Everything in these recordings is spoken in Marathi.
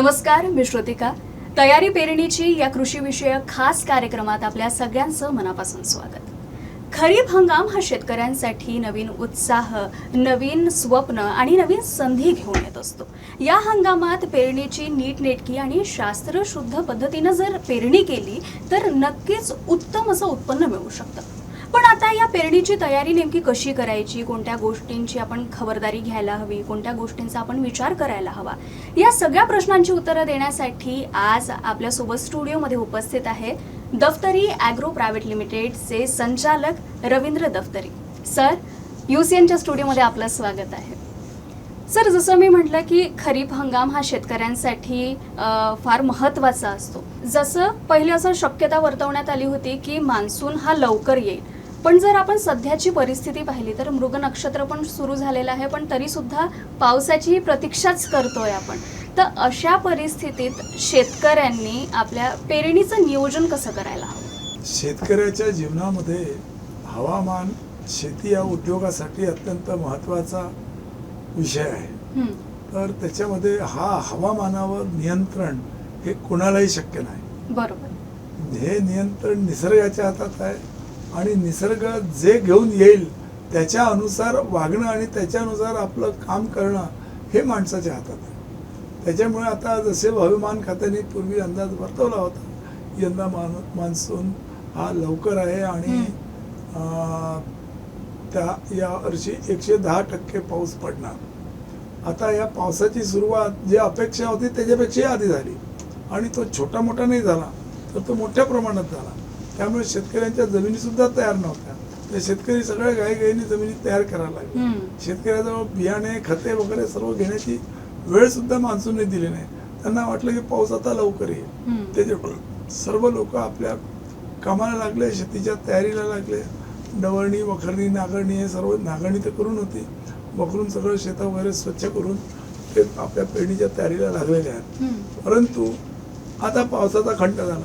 नमस्कार मी श्रुतिका. तयारी पेरणीची या कृषीविषयक खास कार्यक्रमात आपल्या सगळ्यांचं मनापासून स्वागत. खरीप हंगाम हा शेतकऱ्यांसाठी नवीन उत्साह नवीन स्वप्न आणि नवीन संधी घेऊन येत असतो. या हंगामात पेरणीची नीटनेटकी आणि शास्त्रशुद्ध पद्धतीनं जर पेरणी केली तर नक्कीच उत्तम असं उत्पन्न मिळू शकतं. आता या पेरणीची तयारी नेमकी कशी करायची? कोणत्या गोष्टींची आपण खबरदारी घ्यायला हवी? कोणत्या गोष्टींचा आपण विचार करायला हवा? या सगळ्या प्रश्नांची उत्तरं देण्यासाठी आज आपल्यासोबत स्टुडिओमध्ये उपस्थित आहे दफ्तरी ॲग्रो प्रायव्हेट लिमिटेडचे संचालक रवींद्र दफ्तरी. सर यू सी एनच्या स्टुडिओमध्ये आपलं स्वागत आहे. सर जसं मी म्हटलं की खरीप हंगाम हा शेतकऱ्यांसाठी फार महत्त्वाचा असतो. जसं पहिले असं शक्यता वर्तवण्यात आली होती की मान्सून हा लवकर येईल. पण जर आपण सध्याची परिस्थिती पाहिली तर मृग नक्षत्र पण सुरू झालेलं आहे पण तरी सुद्धा पावसाची प्रतीक्षाच करतोय आपण. तर अशा परिस्थितीत शेतकऱ्यांनी आपल्या पेरणीचं नियोजन कसं करायला हवं? शेतकऱ्याच्या जीवनामध्ये हवामान शेती या उद्योगासाठी अत्यंत महत्त्वाचा विषय आहे. हं, तर त्याच्यामध्ये हा हवामानावर नियंत्रण हे कुणालाही शक्य नाही. बरोबर. हे नियंत्रण निसर्गाच्या हातात आहे. आणि निसर्ग जे घेऊन येईल त्याच्या अनुसार वागणं आणि त्याच्यानुसार आपलं काम करणं हे माणसाच्या हातात आहे. त्याच्यामुळे आता जसे हवामान खात्याने पूर्वी अंदाज वर्तवला होता यंदा मान मान्सून हा लवकर आहे आणि त्या या वर्षी एकशे दहा टक्के पाऊस पडणार. आता या पावसाची सुरुवात जी अपेक्षा होती त्याच्यापेक्षाही आधी झाली. आणि तो छोटा मोठा नाही झाला तर तो मोठ्या प्रमाणात झाला. त्यामुळे शेतकऱ्यांच्या जमिनी सुद्धा तयार नव्हत्या. ते शेतकरी सगळ्या गायीगायींनी जमिनी तयार करायला लागले. शेतकऱ्याजवळ बियाणे खते वगैरे सर्व घेण्याची वेळ सुद्धा मान्सूनने दिली नाही. त्यांना वाटलं की पाऊस आता लवकर येईल. त्याच्यामुळे सर्व लोक आपल्या कामाला लागले शेतीच्या तयारीला लागले. डवळणी वखरणी नागरणी हे सर्व नागरणी तर करून होती. वखरून सगळं शेतं वगैरे स्वच्छ करून ते आपल्या पेरणीच्या तयारीला लागलेले आहेत. परंतु आता पावसाचा खंड झाला.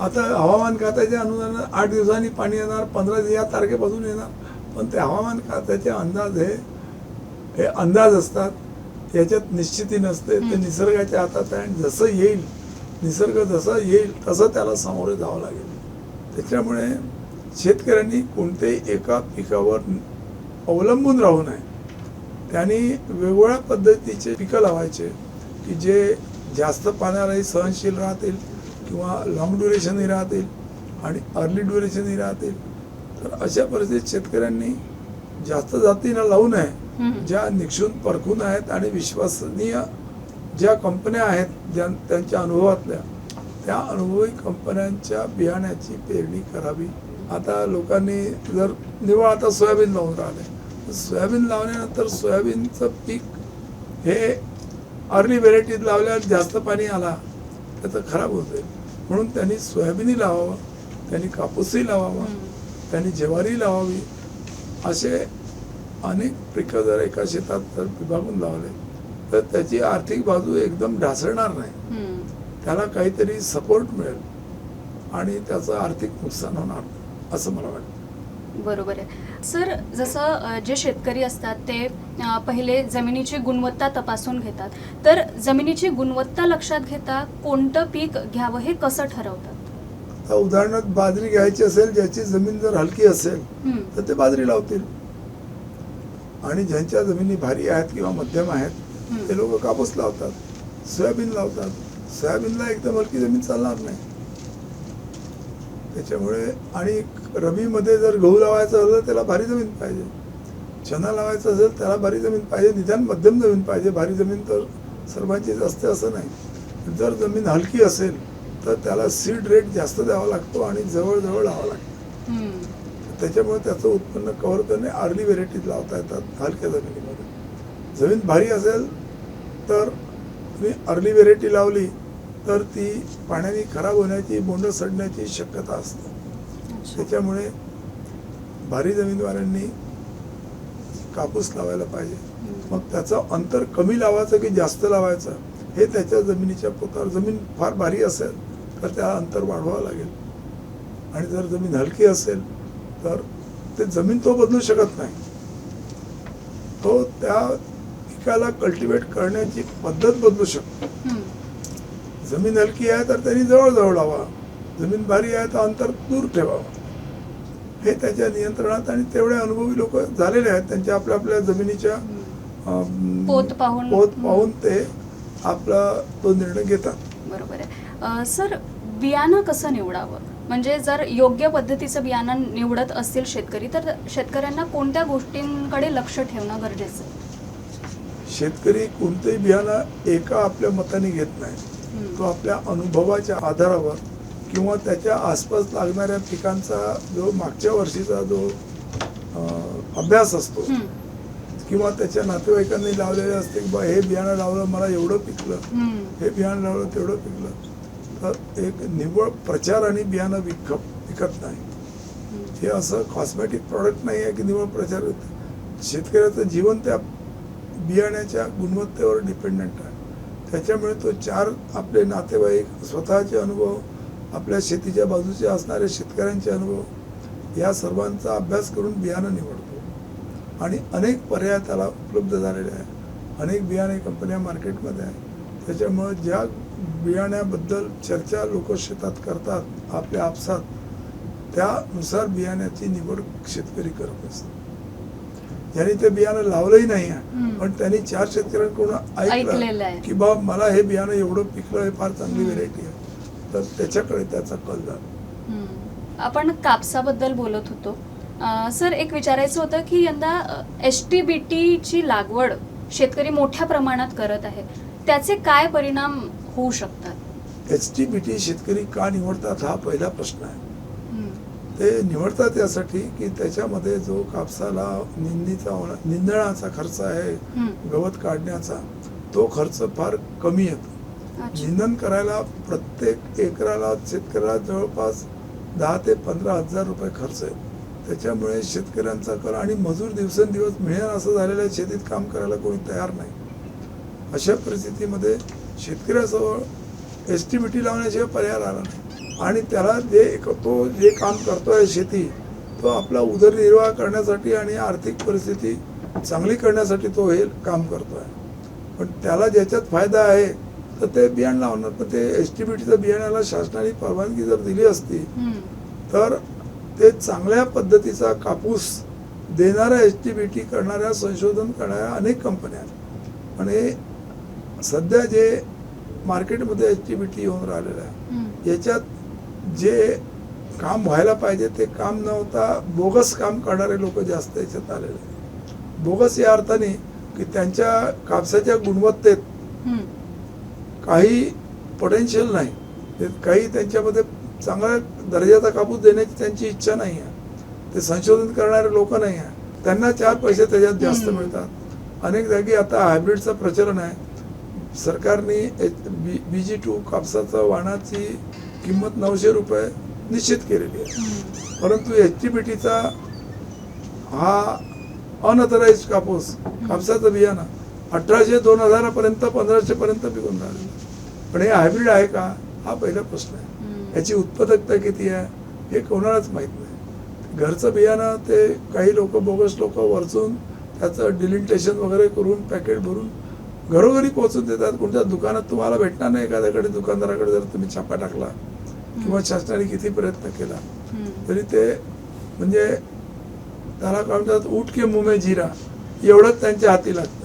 आता हवामान खात्याच्या अनुदान आठ दिवसांनी पाणी येणार पंधरा या तारखेपासून येणार. पण ते हवामान खात्याचे अंदाज हे हे अंदाज असतात. याच्यात निश्चिती नसते. ते. निसर्गाच्या हातात आहे आणि जसं येईल निसर्ग जसं येईल तसं त्याला सामोरे जावं लागेल. त्याच्यामुळे शेतकऱ्यांनी कोणत्याही एका पिकावर अवलंबून राहू नये. त्यांनी वेगवेगळ्या पद्धतीचे पिकं लावायचे की जे जास्त पाण्यालाही सहनशील राहतील किंवा लॉंग ड्युरेशनही राहतील आणि अर्ली ड्युरेशनही राहतील तर अशा परिस्थितीत शेतकऱ्यांनी जास्त जातीनं लावू नये. ज्या निक्षून परखून आहेत आणि विश्वसनीय ज्या कंपन्या आहेत ज्या त्यांच्या अनुभवातल्या त्या अनुभवी कंपन्यांच्या बियाण्याची पेरणी करावी. आता लोकांनी जर निवळ आता सोयाबीन लावून राहिले सोयाबीन लावल्यानंतर सोयाबीनचं पीक हे अर्ली व्हेरायटीत लावल्यावर जास्त पाणी आला तर ते खराब होते म्हणून त्यांनी सोयाबीनही लावावं त्यांनी कापूसही लावावा. त्यांनी ज्वारी लावावी असे अनेक पिकं जर एका शेतात जर विभागून लावले तर त्याची आर्थिक बाजू एकदम ढासळणार नाही. त्याला काहीतरी सपोर्ट मिळेल आणि त्याचं आर्थिक नुकसान होणार असं मला वाटतं बरोबर आहे. सर जसं जे शेतकरी असतात ते पहिले जमिनीची गुणवत्ता तपासून घेतात. तर जमिनीची गुणवत्ता लक्षात घेता कोणतं पीक घ्यावं हे कसं ठरवतात? उदाहरणार्थ बाजरी घ्यायची असेल ज्याची जमीन जर हलकी असेल तर ते बाजरी लावतील. आणि ज्यांच्या जमिनी भारी आहेत किंवा मध्यम आहेत. ते लोक कापूस लावतात सोयाबीन लावतात. सोयाबीनला एकदम हलकी जमीन चालणार नाही. त्याच्यामुळे आणि रबीमध्ये जर गहू लावायचं असेल तर त्याला भारी जमीन पाहिजे. चना लावायचं असेल त्याला भारी जमीन पाहिजे. निदान मध्यम जमीन पाहिजे. भारी जमीन तर सर्वांचीच असते असं नाही. जर जमीन हलकी असेल तर त्याला सीड रेट जास्त द्यावा लागतो आणि जवळजवळ लावावा लागतो. त्याच्यामुळे त्याचं उत्पन्न कव्हर करणे अर्ली व्हेरायटीज लावता येतात हलक्या जमिनीमध्ये. जमीन भारी असेल तर तुम्ही अर्ली व्हेरायटी लावली तर ती पाण्याने खराब होण्याची बोंड सडण्याची शक्यता असते. त्याच्यामुळे भारी जमीनवाल्यांनी कापूस लावायला पाहिजे. मग त्याचं अंतर कमी लावायचं की जास्त लावायचं हे त्याच्या जमिनीच्या पोतावर जमीन फार भारी असेल तर त्या अंतर वाढवावं लागेल आणि जर जमीन हलकी असेल तर ते जमीन तो बदलू शकत नाही तो त्या पिकाला कल्टिवेट करण्याची पद्धत बदलू शकतो. जमीन हलकी आहे तर त्यांनी जवळजवळ लावा. जमीन भारी आहे तर अंतर दूर ठेवावं. हे त्याच्या नियंत्रणात आणि तेवढे अनुभवी लोक झालेले आहेत. त्यांच्या आपल्या आपल्या जमिनीच्या पोत पाहून- पोत पाहून ते आपला तो निर्णय घेतात. बरोबर आहे. सर बियाणं कसं निवडावं? म्हणजे जर योग्य पद्धतीचं बियाणं निवडत असतील शेतकरी तर शेतकऱ्यांना कोणत्या गोष्टींकडे लक्ष ठेवणं गरजेचं आहे? शेतकरी कोणतंही बियाणं एका आपल्या मताने घेत नाही. तो आपल्या अनुभवाच्या आधारावर किंवा त्याच्या आसपास लागणाऱ्या पिकांचा जो मागच्या वर्षीचा जो अभ्यास असतो किंवा त्याच्या नातेवाईकांनी लावलेले असते की बा हे बियाणं लावलं मला एवढं पिकलं. हे बियाणं लावलं तेवढं पिकलं. तर एक निव्वळ प्रचार आणि बियाणं विक विकत नाही. हे असं कॉस्मेटिक प्रॉडक्ट नाही आहे की निव्वळ प्रचार. शेतकऱ्याचं जीवन त्या बियाण्याच्या गुणवत्तेवर डिपेंडंट आहे. त्याच्यामुळे तो चार आपले नातेवाईक स्वतःचे अनुभव आपल्या शेतीच्या बाजूचे असणारे शेतकऱ्यांचे अनुभव या सर्वांचा अभ्यास करून बियाणं निवडतो. आणि अनेक पर्याय त्याला उपलब्ध झालेले आहे अनेक बियाणे कंपन्या मार्केटमध्ये आहे त्याच्यामुळं ज्या बियाण्याबद्दल चर्चा लोक शेतात करतात आपल्या आपसात त्यानुसार बियाण्याची निवड शेतकरी करत असतात. ज्यांनी ते बियाणं लावलंही नाही. पण त्यांनी चार शेतकऱ्यांकडून. ऐकलं की बा मला हे बियाणं एवढं पिकलं हे फार चांगली. व्हेरायटी आहे तर त्याच्याकडे त्याचा कल झाला. आपण कापसाबद्दल बोलत होतो सर एक विचारायचं होतं की यंदा एस टी बी टीची लागवड शेतकरी मोठ्या प्रमाणात करत आहे त्याचे काय परिणाम होऊ शकतात एच टी बी टी शेतकरी का निवडतात हा पहिला प्रश्न आहे ते निवडतात यासाठी की त्याच्यामध्ये जो कापसाला निंदीचा होणा- निंदणाचा खर्च आहे. गवत काढण्याचा तो खर्च फार कमी येतो. निंदन करायला प्रत्येक एकराला शेतकऱ्याला जवळपास दहा ते पंधरा हजार रुपये खर्च आहे त्याच्यामुळे शेतकऱ्यांचा कल आणि मजूर दिवसेंदिवस मिळेल असं झालेलं आहे शेतीत काम करायला कोणी तयार नाही अशा परिस्थितीमध्ये शेतकऱ्याजवळ एस टी बी टी लावण्याशिवाय पर्याय आला नाही आणि त्याला जे एक- तो जे काम करतोय शेती तो आपला उदरनिर्वाह करण्यासाठी आणि आर्थिक परिस्थिती चांगली करण्यासाठी तो हे काम करतोय. पण त्याला ज्याच्यात फायदा आहे तर ते बियाणं लावणार. पण ते एस टी बी टीचं बियाण्याला शासनाने परवानगी जर दिली असती तर ते चांगल्या पद्धतीचा कापूस देणाऱ्या एस टी बी टी करणाऱ्या संशोधन करणाऱ्या अनेक कंपन्या आहेत. पण हे सध्या जे मार्केटमध्ये एस टी बी टी येऊन राहिलेलं आहे. याच्यात जे काम व्हायला पाहिजे ते काम न होता बोगस काम करणारे लोक जास्त याच्यात आलेले बोगस या अर्थाने की त्यांच्या कापसाच्या गुणवत्तेत काही पोटेन्शियल नाही. ते काही त्यांच्यामध्ये चांगल्या दर्जाचा कापूस देण्याची त्यांची इच्छा नाही आहे. ते संशोधन करणारे लोक नाही आहे. त्यांना चार पैसे त्याच्यात जास्त. मिळतात. अनेक जागी आता हायब्रिडचं प्रचलन आहे. सरकारने बी जी टू कापसाचं वाणाची किंमत नऊशे रुपये निश्चित केलेली आहे. परंतु एच टी बी टीचा हा अनऑथराइज कापूस कापसाचं बियाणं अठराशे दोन हजारापर्यंत पंधराशे पर्यंत पिकून राहिलं. पण हे हायब्रिड आहे का? हा पहिला प्रश्न आहे. याची उत्पादकता किती आहे? हे कोणालाच माहीत नाही. घरचं बियाणं ते काही लोक बोगस लोक वरचून त्याचं डिलिंटेशन वगैरे करून पॅकेट भरून घरोघरी पोहोचून देतात. कोणत्या दुकानात तुम्हाला भेटणार नाही एखाद्याकडे दुकानदाराकडे जर तुम्ही छापा टाकला. किंवा शासनाने किती प्रयत्न केला. तरी ते म्हणजे त्याला काय म्हणतात उठ के मुंह में जिरा एवढंच त्यांच्या हाती लागतं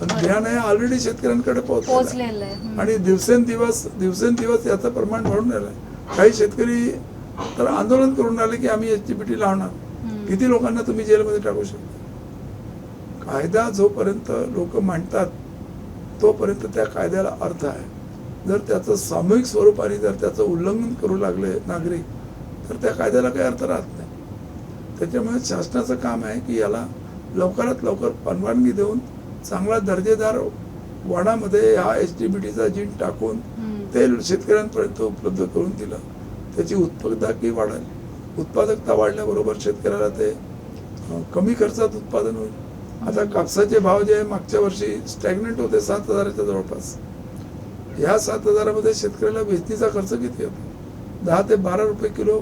पण. बियाणं हे ऑलरेडी शेतकऱ्यांकडे पोहोचलेलं आहे. आणि दिवसेंदिवस दिवसेंदिवस याचं प्रमाण वाढून राहिलं. काही शेतकरी तर आंदोलन करून राहिले की आम्ही टी टी लावणार. किती लोकांना तुम्ही जेलमध्ये टाकू शकता कायदा जोपर्यंत लोक मांडतात तोपर्यंत त्या कायद्याला अर्थ आहे जर त्याचं सामूहिक स्वरूपाने जर त्याचं उल्लंघन करू लागले नागरिक तर त्या कायद्याला काही अर्थ राहत नाही. त्याच्यामुळे शासनाचं काम आहे की याला लवकरात लवकर परवानगी देऊन चांगला दर्जेदार वाणामध्ये हा एच टी बी टीचा जीन टाकून. ते शेतकऱ्यांपर्यंत उपलब्ध करून दिलं. त्याची उत्पादकता वाढेल. उत्पादकता वाढल्याबरोबर शेतकऱ्याला ते कमी खर्चात उत्पादन होईल. आता कापसाचे भाव जे मागच्या वर्षी स्टॅग्नेंट होते सात हजाराच्या जवळपास. ह्या सात हजारामध्ये शेतकऱ्याला वेचणीचा खर्च किती होतो दहा ते बारा रुपये किलो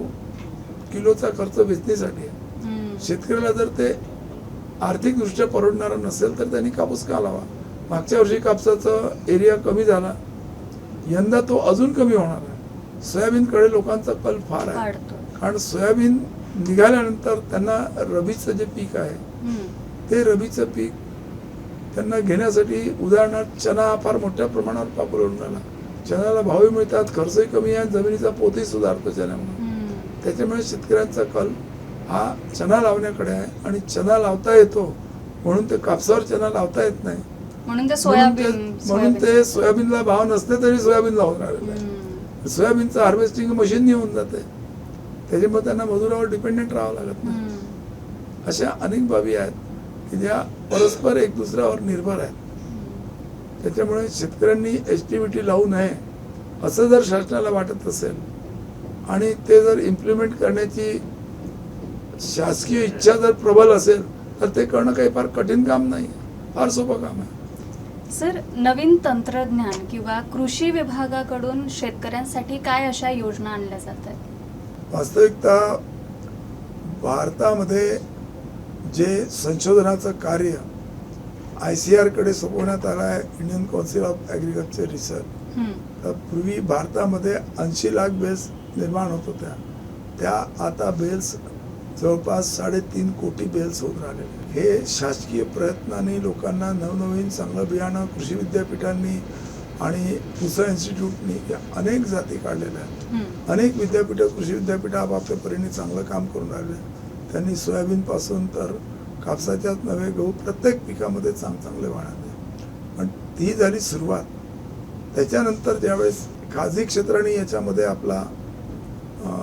किलोचा खर्च वेचणीसाठी आहे. शेतकऱ्याला जर ते आर्थिकदृष्ट्या परवडणारा नसेल तर त्यांनी कापूस का लावा? मागच्या वर्षी कापसाचा एरिया कमी झाला. यंदा तो अजून कमी होणार आहे. सोयाबीनकडे लोकांचा कल फार आहे. कारण सोयाबीन निघाल्यानंतर त्यांना रबीचं जे पीक आहे. ते रबीचं पीक त्यांना घेण्यासाठी उदाहरणार्थ चना हा फार मोठ्या प्रमाणावर पॉप्युलर होऊन राहिला. चण्याला भावही मिळतात खर्चही कमी आहे जमिनीचा पोतही सुधारतो चण्यामुळे. त्याच्यामुळे शेतकऱ्यांचा कल हा चना लावण्याकडे आहे आणि चना लावता येतो म्हणून ते कापसावर चना लावता येत नाही. म्हणून ते सोयाबीन म्हणून ते सोयाबीनला भाव नसले तरी सोयाबीन लावून राहिलेलं आहे. सोयाबीनचं हार्वेस्टिंग मशीन येऊन जाते. त्याच्यामुळे त्यांना मजुरावर डिपेंडेंट राहावं लागत नाही. अशा अनेक बाबी आहेत. की ज्या परस्पर एक दुसऱ्यावर निर्भर आहेत. त्याच्यामुळे शेतकऱ्यांनी एच टी व्ही टी लावू नये असं जर शासनाला वाटत असेल आणि ते जर इम्प्लिमेंट करण्याची शासकीय इच्छा जर प्रबल असेल तर ते करणं काही फार कठीण काम नाही फार सोपं काम आहे. सर नवीन तंत्रज्ञान किंवा कृषी विभागाकडून शेतकऱ्यांसाठी काय अशा योजना आणल्या जातात? वास्तविकता भारतामध्ये जे संशोधनाचं कार्य आय सी आरकडे सोपवण्यात आलं आहे Indian Council of Agriculture Research. तर पूर्वी भारतामध्ये ऐंशी लाख बेल्स निर्माण होत होत्या. त्या आता बेल्स जवळपास साडेतीन कोटी बेल्स होत राहिलेले हे शासकीय प्रयत्नांनी लोकांना नवनवीन चांगलं बियाणं कृषी विद्यापीठांनी आणि पुसा इन्स्टिट्यूटनी या अनेक जाती काढलेल्या आहेत. अनेक विद्यापीठं कृषी विद्यापीठं आपापल्या परीने चांगलं काम करून राहिले त्यांनी सोयाबीनपासून तर कापसाच्याच नव्हे गहू प्रत्येक पिकामध्ये चांग चांगले वाढले पण ती झाली सुरुवात. त्याच्यानंतर ज्यावेळेस खाजगी क्षेत्राने याच्यामध्ये आपला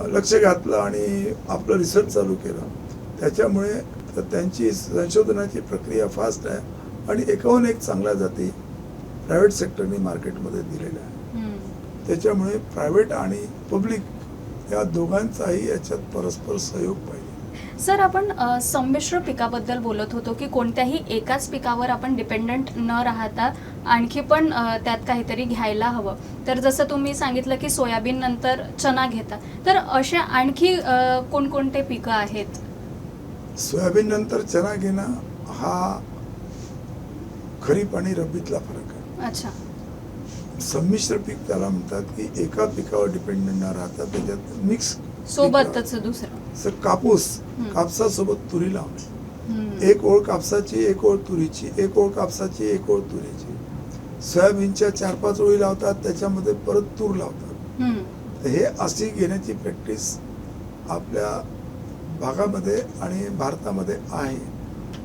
लक्ष घातलं आणि आपलं रिसर्च चालू केलं त्याच्यामुळे तर त्यांची संशोधनाची प्रक्रिया फास्ट आहे आणि एकाहून एक चांगल्या जाती प्रायव्हेट सेक्टरनी मार्केटमध्ये दिलेल्या आहे. त्याच्यामुळे प्रायव्हेट आणि पब्लिक या दोघांचाही याच्यात परस्पर सहयोग पाहिजे. सर आपण संमिश्र पिकाबद्दल बोलत होतो की कोणत्याही एकाच पिकावर आपण डिपेंडंट न राहता आणखी पण त्यात काहीतरी घ्यायला हवं. तर जसं तुम्ही सांगितलं की सोयाबीन नंतर चना घेता तर अशा आणखी कोणकोणते पिकं आहेत? सोयाबीन नंतर चना घेणं हा खरीप आणि रब्बीतला फरक आहे. अच्छा. संमिश्र पीक त्याला म्हणतात की एका पिकावर डिपेंडेंट न राहता त्याच्यात मिक्स सोबतच दुसरं. सर कापूस. कापसासोबत तुरी लावणे. एक ओळ कापसाची एक ओळ तुरीची एक ओळ कापसाची एक ओळ तुरीची. सोयाबीनच्या चार पाच ओळी लावतात त्याच्यामध्ये परत तूर लावतात. हे अशी घेण्याची प्रॅक्टिस आपल्या भागामध्ये आणि भारतामध्ये आहे.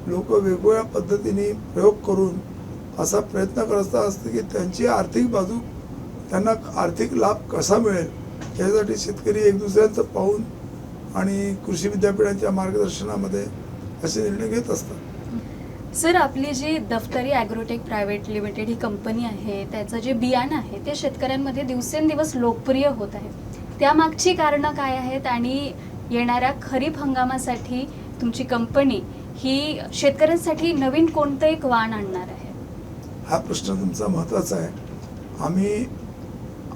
लोक वेगवेगळ्या पद्धतीने प्रयोग करून असा प्रयत्न करत असतात की त्यांची आर्थिक बाजू त्यांना आर्थिक लाभ कसा मिळेल यासाठी शेतकरी एक दुसऱ्यांचं पाहून आणि कृषी विद्यापीठांच्या मार्गदर्शनामध्ये असे निर्णय घेत असतात. सर आपली जी दफ्तरी ॲग्रोटेक प्रायव्हेट लिमिटेड ही कंपनी आहे त्याचं जे बियाणं आहे ते शेतकऱ्यांमध्ये दिवसेंदिवस लोकप्रिय होत आहे. त्यामागची कारणं काय आहेत आणि येणाऱ्या खरीप हंगामासाठी तुमची कंपनी ही शेतकऱ्यांसाठी नवीन कोणतं एक वाण आणणार आहे? हा प्रश्न तुमचा महत्त्वाचा आहे. आम्ही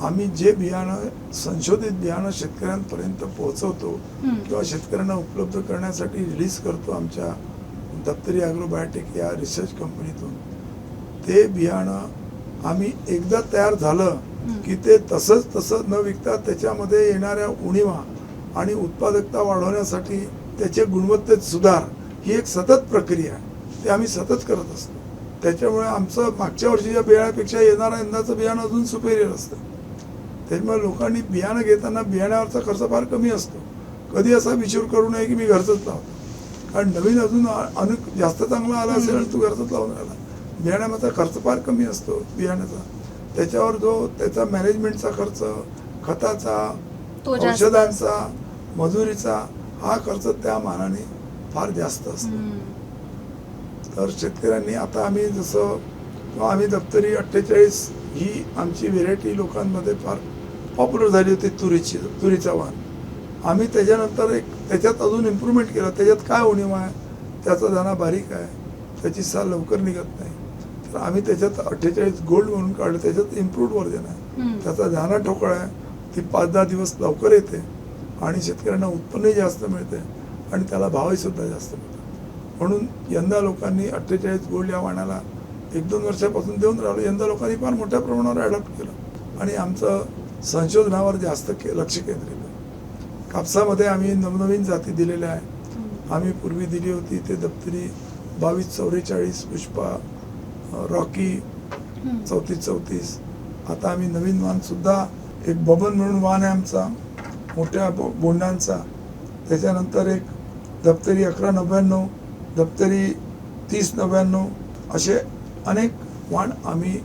आम्ही जे बियाणं संशोधित बियाणं शेतकऱ्यांपर्यंत पोहोचवतो. किंवा शेतकऱ्यांना उपलब्ध करण्यासाठी रिलीज करतो आमच्या दप्तरी ॲग्रोबायोटेक या रिसर्च कंपनीतून ते बियाणं आम्ही एकदा तयार झालं. की ते तसंच तसं न विकता त्याच्यामध्ये येणाऱ्या उणीवा आणि उत्पादकता वाढवण्यासाठी त्याचे गुणवत्तेत सुधार ही एक सतत प्रक्रिया आहे ते आम्ही सतत करत असतो त्याच्यामुळे आमचं मागच्या वर्षीच्या बियाण्यापेक्षा येणारं यंदाचं बियाणं अजून सुपेरियर असतं त्याच्यामुळे लोकांनी बियाणं घेताना बियाण्यावरचा खर्च फार कमी असतो. कधी असा विचार करू नये की मी घरचंच लावतो. कारण नवीन अजून अ- अनेक जास्त चांगला आला असेल आणि तू घरचंच लावून राहिला. बियाण्याचा खर्च फार कमी असतो बियाण्याचा. त्याच्यावर जो त्याचा मॅनेजमेंटचा खर्च खताचा औषधांचा मजुरीचा हा खर्च त्या मानाने फार जास्त असतो. तर शेतकऱ्यांनी आता आम्ही जसं आम्ही दप्तरी अठ्ठेचाळीस ही आमची व्हेरायटी लोकांमध्ये फार पॉप्युलर झाली होती तुरीची तुरीचा वाण आम्ही त्याच्यानंतर एक त्याच्यात अजून इम्प्रूव्हमेंट केलं. त्याच्यात काय उणीव आहे? त्याचा दाणा बारीक आहे. त्याची साल लवकर निघत नाही. तर आम्ही त्याच्यात अठ्ठेचाळीस गोल्ड म्हणून काढलं. त्याच्यात इम्प्रूव्ड व्हर्जन आहे. त्याचा दाणा ठोकळ आहे. ती पाच दहा दिवस लवकर येते आणि शेतकऱ्यांना उत्पन्नही जास्त मिळते आणि त्याला भावही सुद्धा जास्त मिळतो म्हणून यंदा लोकांनी अठ्ठेचाळीस गोल्ड या वाणाला एक दोन वर्षापासून देऊन राहिलो. यंदा लोकांनी फार मोठ्या प्रमाणावर अडॉप्ट केलं. आणि आमचं संशोधनावर जास्त के लक्ष केंद्रित आहे. कापसामध्ये आम्ही नवनवीन जाती दिलेल्या आहे आम्ही पूर्वी दिली होती ते दप्तरी बावीस चौवेचाळीस पुष्पा रॉकी चौतीस चौतीस. आता आम्ही नवीन वाण सुद्धा एक बबन म्हणून वाण आहे आमचा मोठ्या बो बोंडांचा. त्याच्यानंतर एक दप्तरी अकरा नव्याण्णव दप्तरी तीस नव्याण्णव असे अनेक वाण आम्ही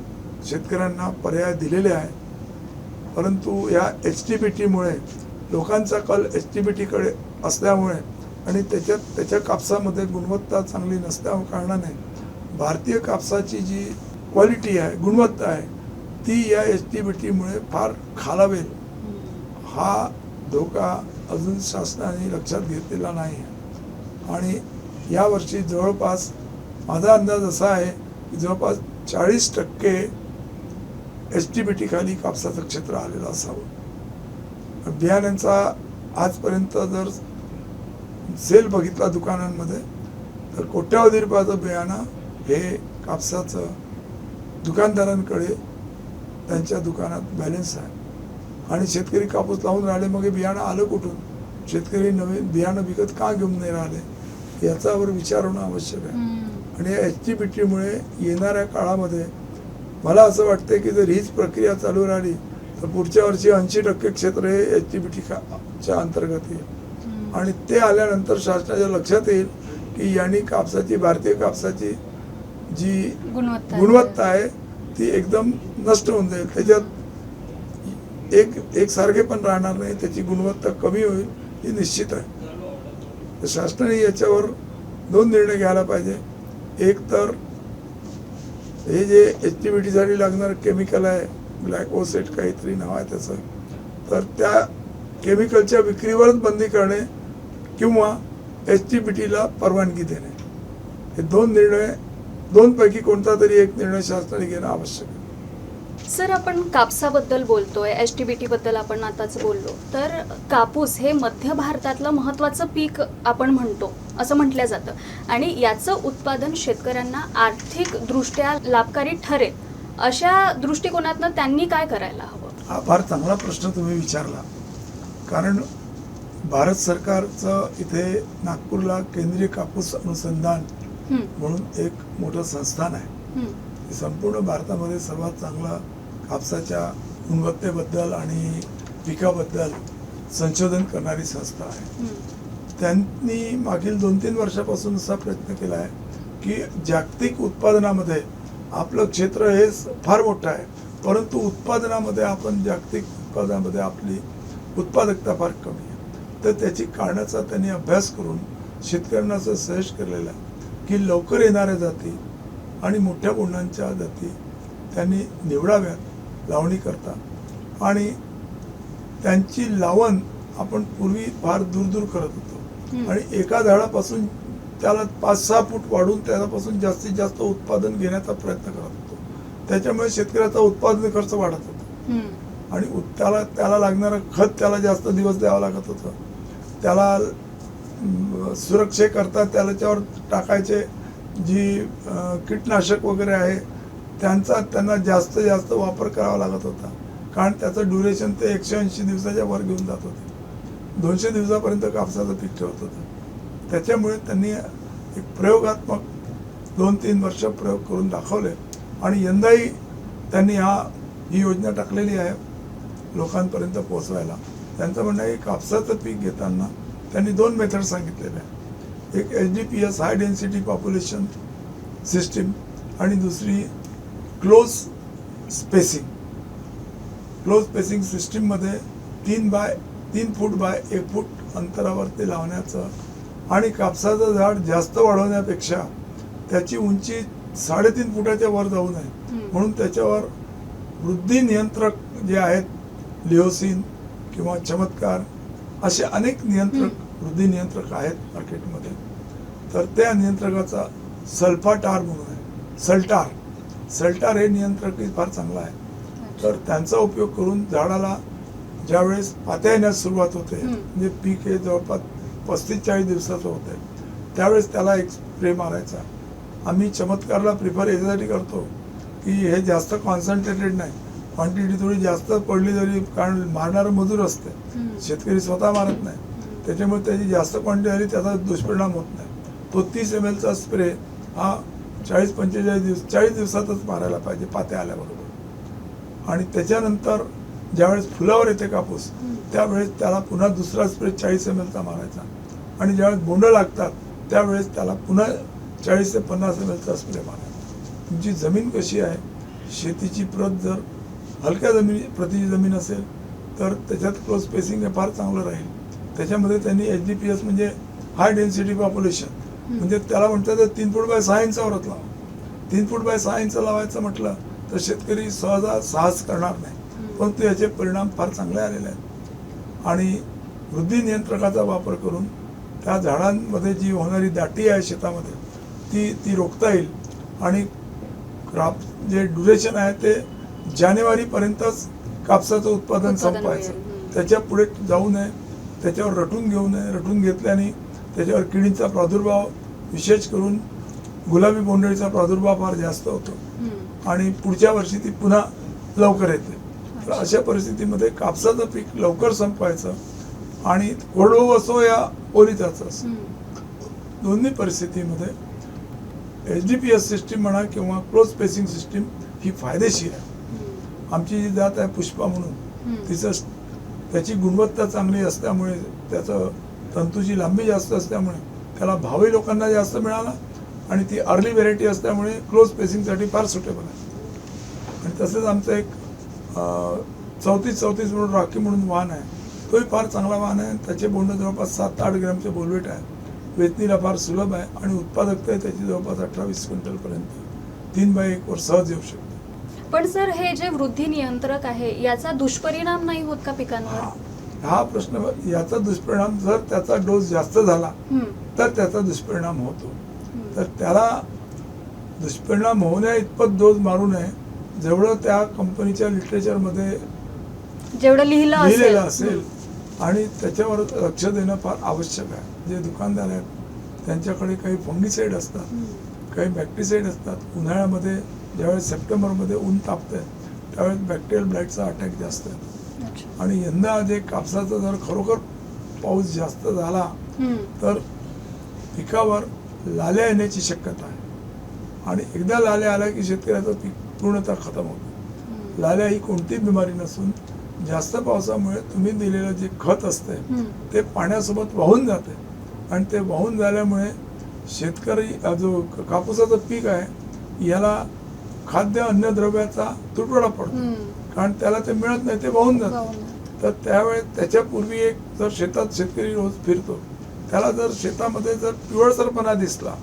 शेतकऱ्यांना पर्याय दिलेले आहे परंतु या एच टी बी टीमुळे लोकांचा कल एच टी बी टीकडे असल्यामुळे आणि त्याच्यात त्याच्या कापसामध्ये गुणवत्ता चांगली नसल्या कारणाने भारतीय कापसाची जी क्वालिटी आहे गुणवत्ता आहे ती या एच टी बी टीमुळे फार खालावेल. हा धोका अजून शासनाने लक्षात घेतलेला नाही आहे आणि यावर्षी जवळपास माझा अंदाज असा आहे की जवळपास चाळीस टक्के एस टी बी खाली कापसाचं क्षेत्र आलेलं असावं. बियाण्यांचा आजपर्यंत जर सेल बघितला दुकानांमध्ये तर कोट्यावधी रुपयाचं बियाणं हे कापसाचं दुकानदारांकडे त्यांच्या दुकानात बॅलन्स आहे. आणि शेतकरी कापूस लावून राहिले मग हे बियाणं आलं कुठून? शेतकरी नवीन बियाणं विकत का घेऊन नाही राहिले? याच्यावर विचार होणं आवश्यक आहे. आणि या एच टी बी टीमुळे येणाऱ्या काळामध्ये मला असं वाटतं की जर हीच प्रक्रिया चालू राहिली तर पुढच्या वर्षी ऐंशी टक्के क्षेत्र हे एच टी बी टीच्या अंतर्गत येईल. आणि ते आल्यानंतर शासनाच्या लक्षात येईल की यांनी कापसाची भारतीय कापसाची जी गुणवत्ता गुणवत्ता आहे ती एकदम नष्ट होऊन जाईल. त्याच्यात एक एक सारखे पण राहणार नाही त्याची गुणवत्ता कमी होईल ही निश्चित आहे. तर शासनाने याच्यावर दोन निर्णय घ्यायला पाहिजे. एक तर हे जे एच टी बी टीसाठी लागणारं केमिकल आहे ग्लायकोसेट काहीतरी नाव आहे त्याचं तर त्या केमिकलच्या विक्रीवरच बंदी करणे किंवा एच टी बी टीला परवानगी देणे. हे दोन निर्णय दोनपैकी कोणता तरी एक निर्णय शासनाने घेणं आवश्यक आहे. सर आपण कापसाबद्दल बोलतोय एच टी बी टी बद्दल आपण आताच बोललो. तर कापूस हे मध्य भारतातलं महत्वाचं पीक आपण म्हणतो असं म्हटलं जातं. आणि याचं उत्पादन शेतकऱ्यांना आर्थिक दृष्ट्या लाभकारी ठरेल अशा दृष्टिकोनातनं त्यांनी काय करायला हवं? हा फार चांगला प्रश्न तुम्ही विचारला. कारण भारत सरकारचं इथे नागपूरला केंद्रीय कापूस अनुसंधान म्हणून एक मोठं संस्थान आहे. संपूर्ण भारतामध्ये सर्वात चांगला कापसाच्या गुणवत्तेबद्दल आणि पिकाबद्दल संशोधन करणारी संस्था आहे. त्यांनी मागील दोन तीन वर्षापासून असा प्रयत्न केला आहे की जागतिक उत्पादनामध्ये आपलं क्षेत्र हे फार मोठं आहे परंतु उत्पादनामध्ये आपण जागतिक उत्पादनामध्ये आपली उत्पादकता फार कमी आहे. तर त्याची काढण्याचा त्यांनी अभ्यास करून शेतकऱ्यांना असं सजेस्ट केलेलं आहे की लवकर येणाऱ्या जाती आणि मोठ्या बोंडांच्या जाती त्यांनी निवडाव्यात. लावणी करता आणि त्यांची लावण आपण पूर्वी फार दूर दूर करत होतो. आणि एका झाडापासून त्याला पाच सहा फूट वाढून त्यापासून जास्तीत जास्त उत्पादन घेण्याचा प्रयत्न करत होतो. त्याच्यामुळे शेतकऱ्याचा उत्पादन खर्च वाढत होता. आणि त्याला त्याला लागणारं खत त्याला जास्त दिवस द्यावं लागत होतं. त्याला सुरक्षेकरता त्याच्यावर टाकायचे जी कीटनाशक वगैरे आहे त्यांचा त्यांना जास्त जास्त वापर करावा लागत होता. कारण त्याचं ड्युरेशन ते एकशे ऐंशी दिवसाच्या वर घेऊन जात होते. दोनशे दिवसापर्यंत कापसाचं पीक ठेवत होतं. त्याच्यामुळे त्यांनी एक प्रयोगात्मक दोन तीन वर्ष प्रयोग करून दाखवले. आणि यंदाही त्यांनी हा ही योजना टाकलेली आहे लोकांपर्यंत पोहोचवायला. त्यांचं म्हणणं आहे की कापसाचं पीक घेताना त्यांनी दोन मेथड सांगितलेले आहे एक H D P S high density population system आणि दुसरी क्लोज स्पेसिंग. क्लोज स्पेसिंग सिस्टीममध्ये तीन बाय तीन फूट बाय एक फूट अंतरावर ते लावण्याचं आणि कापसाचं झाड जास्त वाढवण्यापेक्षा त्याची उंची साडेतीन फुटाच्या वर जाऊ नये. म्हणून त्याच्यावर वृद्धी नियंत्रक जे आहेत लिओसिन किंवा चमत्कार असे अनेक नियंत्रक वृद्धी नियंत्रक आहेत मार्केटमध्ये. तर त्या नियंत्रकाचा सल्फाटार म्हणून आहे. सल्टार. सल्टार हे नियंत्रक फार चांगलं आहे. तर त्यांचा उपयोग करून झाडाला ज्यावेळेस पात्या येण्यास सुरुवात होते. म्हणजे पीक हे जवळपास पस्तीस चाळीस दिवसाचं होते त्यावेळेस त्याला एक स्प्रे मारायचा. आम्ही चमत्कारला प्रिफर याच्यासाठी करतो की हे जास्त कॉन्सन्ट्रेटेड नाही. क्वांटिटी थोडी जास्त पडली तरी कारण मारणारं मजूर असते. शेतकरी स्वतः मारत नाही. त्याच्यामुळे त्याची जास्त क्वांटिटी झाली त्याचा दुष्परिणाम होत नाही. तो तीस एम एलचा स्प्रे हा चाळीस पंचेचाळीस दिवस चाळीस दिवसातच मारायला पाहिजे पात्या आल्याबरोबर आणि त्याच्यानंतर ज्यावेळेस फुलावर येते कापूस त्यावेळेस त्याला पुन्हा दुसरा स्प्रे चाळीस एम एलचा मारायचा. आणि ज्यावेळेस बोंड लागतात त्यावेळेस त्याला पुन्हा चाळीस ते पन्नास एम एलचा स्प्रे मारायचा. तुमची जमीन कशी आहे? शेतीची प्रत जर हलक्या जमिनी प्रतीची जमीन असेल तर त्याच्यात क्लोज स्पेसिंग हे फार चांगलं राहील. त्याच्यामध्ये त्यांनी एच डी पी एस म्हणजे हाय डेन्सिटी पॉप्युलेशन म्हणजे त्याला म्हणतात ते तीन फूट बाय सहा इंचावरच लावा तीन फूट बाय सहा इंच लावायचं म्हटलं तर शेतकरी सहजा साहस करणार नाही. परंतु याचे परिणाम फार चांगले आलेले आहेत आणि वृद्धी नियंत्रकाचा वापर करून त्या झाडांमध्ये जी होणारी दाटी आहे शेतामध्ये ती ती रोखता येईल आणि क्राप जे ड्युरेशन आहे ते जानेवारीपर्यंतच कापसाचं उत्पादन संपवायचं. त्याच्या पुढे जाऊ नये त्याच्यावर रटून घेऊ नये रटून घेतल्याने त्याच्यावर किडींचा प्रादुर्भाव विशेष करून गुलाबी बोंडळीचा प्रादुर्भाव फार जास्त होतो. आणि पुढच्या वर्षी ती पुन्हा लवकर येते तर अशा परिस्थितीमध्ये कापसाचं पीक लवकर संपवायचं आणि कोरडवाहू असो या ओलिताचं असो. दोन्ही परिस्थितीमध्ये H D P S system म्हणा किंवा क्लोज स्पेसिंग सिस्टीम ही फायदेशीर आहे. आमची जी जात आहे पुष्पा म्हणून. तिचं त्याची गुणवत्ता चांगली असल्यामुळे त्याचं तंतूची लांबी जास्त असल्यामुळे त्याला भावही लोकांना जास्त मिळाला आणि ती अर्ली व्हेरायटी असल्यामुळे क्लोज स्पेसिंगसाठी फार सुटेबल आहे. आणि तसंच आमचं एक चौतीस चौतीस म्हणून राखी म्हणून वाहन आहे. तोही फार चांगला वाहन आहे. त्याचे बोंड जवळपास सात आठ ग्रॅमचे बोलवेट आहे. वेचणीला फार सुलभ आहे आणि उत्पादकता आहे त्याची जवळपास अठरा वीस क्विंटलपर्यंत तीन बाय एक वर सहज येऊ शकते. पण सर हे जे वृद्धी नियंत्रक आहे याचा दुष्परिणाम नाही होत का पिकांवर? हा प्रश्न याचा दुष्परिणाम जर त्याचा डोस जास्त झाला. तर त्याचा दुष्परिणाम होतो. तर त्याला दुष्परिणाम होण्या इतपत डोस मारू नये जेवढं त्या कंपनीच्या लिटरेचरमध्ये जेवढं लिहिलं लिहिलेलं असेल आणि त्याच्यावर लक्ष देणं फार आवश्यक आहे जे दुकानदार आहेत त्यांच्याकडे काही फंगिसाईड असतात. काही बॅक्टेरिसाईड असतात उन्हाळ्यामध्ये ज्यावेळेस सप्टेंबरमध्ये ऊन तापतंय त्यावेळेस बॅक्टेरियल ब्लाईटचा अटॅक जास्त आहे. आणि यंदा जे कापसाचा जर खरोखर पाऊस जास्त झाला. तर पिकावर लाल्या येण्याची शक्यता आहे आणि एकदा लाल्या आल्या की शेतकऱ्याचं पीक पूर्णतः खतम होतं. लाल्या ही कोणती बिमारी नसून जास्त पावसामुळे तुम्ही दिलेलं जे खत असते हम्म. ते पाण्यासोबत वाहून जाते आणि ते वाहून झाल्यामुळे शेतकरी जो कापूसाचं पीक आहे याला खाद्य अन्नद्रव्याचा तुटवडा पडतो. कारण त्याला ते मिळत नाही ते वाहून जातं. तर त्यावेळेस त्याच्यापूर्वी एक जर शेतात शेतकरी रोज फिरतो त्याला जर शेतामध्ये जर पिवळसरपणा दिसला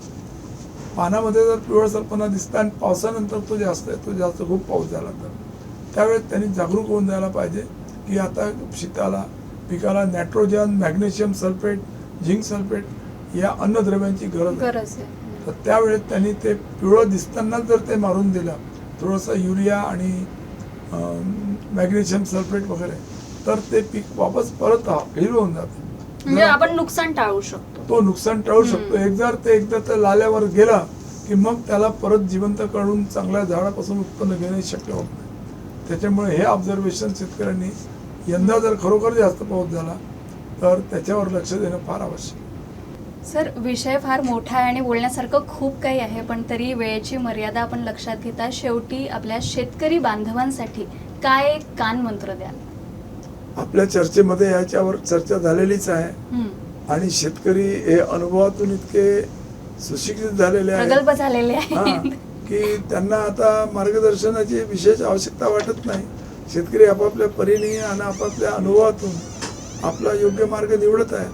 पानामध्ये जर पिवळसरपणा दिसला आणि पावसानंतर तो जास्त आहे तो जास्त खूप पाऊस झाला तर त्यावेळेस त्यांनी जागरूक होऊन जायला पाहिजे की आता शेताला पिकाला nitrogen magnesium sulphate zinc sulphate या अन्नद्रव्यांची गरज आहे. तर त्यावेळेस त्यांनी ते पिवळं दिसताना जर ते मारून दिलं थोडंसं युरिया आणि मॅग्नेशियम सल्फेट वगैरे. तर ते पीक वापस परत हिरवं होऊन जातं. म्हणजे आपण नुकसान टाळू शकतो. तो नुकसान टाळू. शकतो. एक जर ते एकदा त्या लाल्यावर गेला की मग त्याला परत जिवंत काढून चांगल्या झाडापासून उत्पन्न घेणे शक्य होत नाही. त्याच्यामुळे हे ऑब्झर्वेशन शेतकऱ्यांनी यंदा जर खरोखर जास्त पाऊस झाला तर त्याच्यावर लक्ष देणं फार आवश्यक आहे. सर विषय फार मोठा आहे आणि बोलण्यासारखं खूप काही आहे पण तरी वेळेची मर्यादा आपण लक्षात घेता शेवटी आपल्या शेतकरी बांधवांसाठी काय एक कान मंत्र द्याल आपल्या चर्चेमध्ये याच्यावर चर्चा झालेलीच आहे. आणि शेतकरी हे अनुभवातून इतके सुशिक्षित झालेले प्रगल्भ झालेले आहेत. की त्यांना आता मार्गदर्शनाची विशेष आवश्यकता वाटत नाही. शेतकरी आपापल्या परीने आणि आपापल्या अनुभवातून आपला योग्य मार्ग निवडत आहे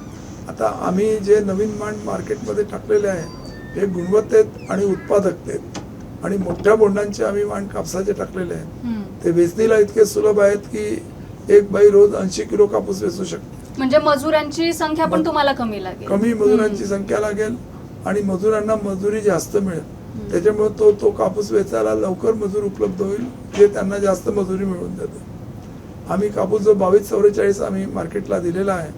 आता आम्ही जे नवीन मांड मार्केटमध्ये टाकलेले आहे हे गुणवत्तेत आणि उत्पादकतेत आणि मोठ्या बोंडांचे आम्ही मांड कापसाचे टाकलेले आहेत. ते वेचणीला इतके सुलभ आहेत की एक बाई रोज ऐंशी किलो कापूस वेचू शकते म्हणजे मजुरांची संख्या पण तुम्हाला कमी लागेल कमी मजुरांची. संख्या लागेल आणि मजुरांना मजुरी जास्त मिळेल. त्याच्यामुळे तो तो कापूस वेचायला लवकर मजूर उपलब्ध होईल जे त्यांना जास्त मजुरी मिळवून देते आम्ही कापूस जो बावीस चौवेचाळीस आम्ही मार्केटला दिलेला आहे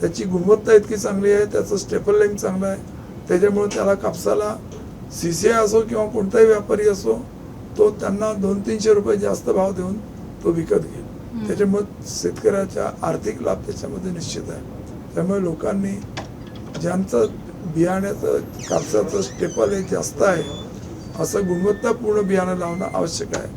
त्याची गुणवत्ता इतकी चांगली आहे त्याचं स्टेपल लेंथ चांगलं आहे. त्याच्यामुळे त्याला कापसाला सी सी आय असो किंवा कोणताही व्यापारी असो तो त्यांना दोन तीनशे रुपये जास्त भाव देऊन तो विकत घेईल. त्याच्यामुळे शेतकऱ्याचा आर्थिक लाभ त्याच्यामध्ये निश्चित आहे. त्यामुळे लोकांनी ज्यांचं बियाण्याचं कापसाचं स्टेपल हे जास्त आहे असं गुणवत्तापूर्ण बियाणं लावणं आवश्यक आहे.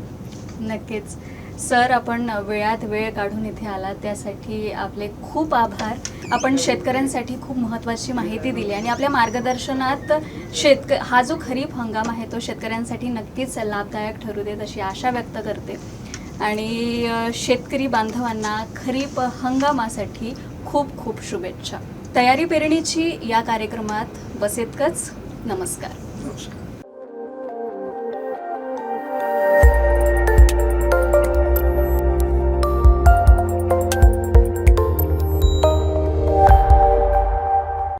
नक्कीच. सर आपण वेळात वेळ काढून इथे आला त्यासाठी आपले खूप आभार. आपण शेतकऱ्यांसाठी खूप महत्त्वाची माहिती दिली आणि आपल्या मार्गदर्शनात शेतक हा जो खरीप हंगाम आहे तो शेतकऱ्यांसाठी नक्कीच लाभदायक ठरू देत अशी आशा व्यक्त करते. आणि शेतकरी बांधवांना खरीप हंगामासाठी खूप खूप शुभेच्छा. तयारी पेरणीची या कार्यक्रमात बसेतकच नमस्कार.